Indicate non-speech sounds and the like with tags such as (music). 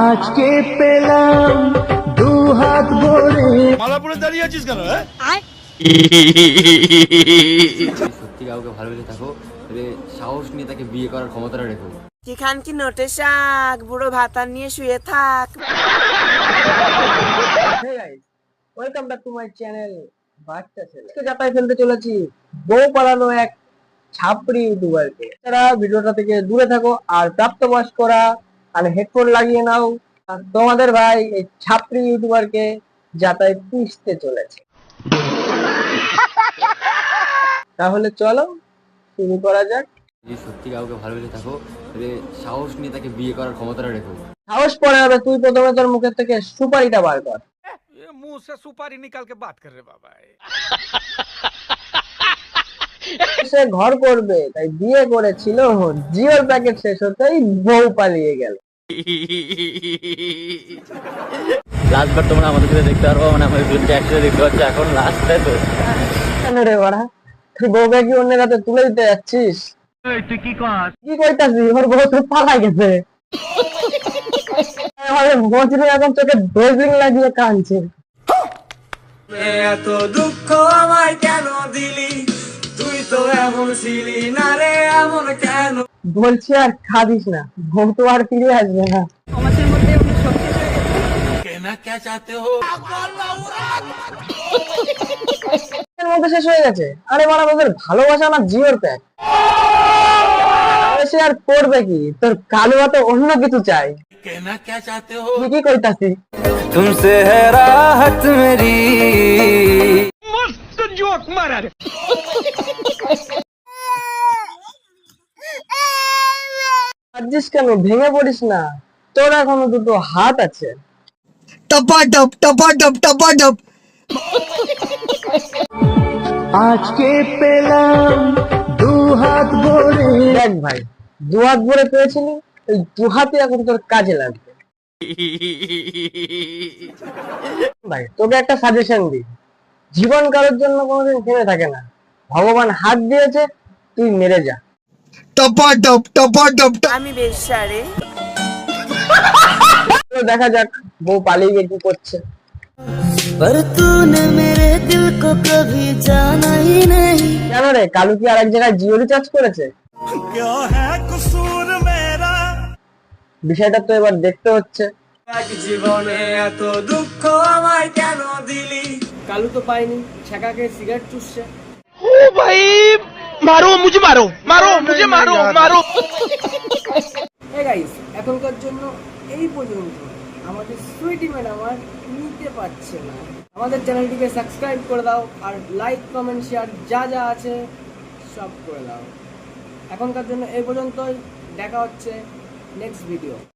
আজকে পেলাম দু হাত ভরে। মালাপুরে দাঁড়িয়ে আছিস কেন হ্যাঁ? সত্যি কাউকে ভালোবেসে থাকো সাহস নিয়ে তাকে বিয়ে করার ক্ষমতাটা রেখো। কি কি নোটে শাক বুড়ো ভাতার নিয়ে শুয়ে থাক। Welcome back to my channel বাচ্চা ছেলে। আজকে যাতাই ফেলতে চলেছি বউ পালানো এক ছাপড়ি ইউটিউবারকে তারা ভিডিওটা থেকে দূরে থাকো আর প্রাপ্তবয়স্করা কানে হেডফোন লাগিয়ে নাও। তোমাদের ভাই এই ছাত্রী ইউটিউবারকে যাতায় পিষতে চলেছে। তাহলে চলো শুরু করা যাক। যদি সত্যি কাউকে ভালোবেসে থাকো তাহলে সাহস নিয়ে তাকে বিয়ে করার ক্ষমতাটা রেখো। সাহস পরে হবে তুই প্রথমে তোর মুখের থেকে সুপারিটা বার কর। মুখ সে সুপারি নিকালকে বাত কর রে বাবা সে ঘর করবে তাই বিয়ে করেছিল জিওর প্যাকেট শেষ হতেই বউ পালিয়ে গেল। লাস্টবার তোমরা আমাদের সাথে দেখতে পারব মানে আমাদের ফিল্মটা একসাথে দেখতে পাচ্ছ এখন তো। কেন রে বাড়া? তুই বউকে কি অন্যের হাতে তুলে দিতে যাচ্ছিস? তুই কি কর? কি কইতাছি ওর বউ তো পালা গেছে। (laughs) আমাদের এখন চোখে ড্রেসিং লাগিয়ে কাঁদছে। এত দুঃখ আমায় কেন দিলি? বলছে আর খাবিস না ভোগ আর ফিরে আসবে না। শেষ হয়ে গেছে। আরে ভালোবাসা জিওর প্যাক। সে আর করবে কি? তোর কালুয়া তো অন্য কিছু চাই। কেনা কে চাতে হো কি কইতাছি তুমসে রাহত মেরি। পারছিস কেন? ভেঙে পড়িস না। তোর এখনও দুটো হাত আছে। টপা টপ টপা টপ টপা টপ আজকে পেলাম দু হাত ভরে। দেখ ভাই দু হাত ভরে পেয়েছিলি ওই দু হাতে এখন তোর কাজে লাগবে। ভাই তোকে একটা সাজেশন দিই। জীবন কারোর জন্য কোনোদিন থেমে থাকে না। ভগবান হাত দিয়েছে তুই মেরে যা। टपाटप टपाटप আমি বেশারে তো দেখা যাক বউ পালিয়ে গিয়ে কি করছে पर तूने मेरे दिल को कभी जाना ही नहीं জানো রে কালু কি আর এক জায়গায় জিও রিচার্জ করেছে क्या है कसूर मेरा বিষয়টা তো এবার দেখতে হচ্ছে এক জীবনে এত দুঃখ আমায় কেন দিলি কালু তো পাইনি ছেকাকে সিগারেট চুষছে হে গাইস (laughs) এখনকার জন্য এই পর্যন্ত। আমাদের সুইটি ম্যাডাম আর নিতে পারছে না। আমাদের চ্যানেলটিকে সাবস্ক্রাইব করে দাও আর লাইক কমেন্ট শেয়ার যা যা আছে সব করে দাও। এখনকার জন্য এই পর্যন্তই। দেখা হচ্ছে নেক্সট ভিডিও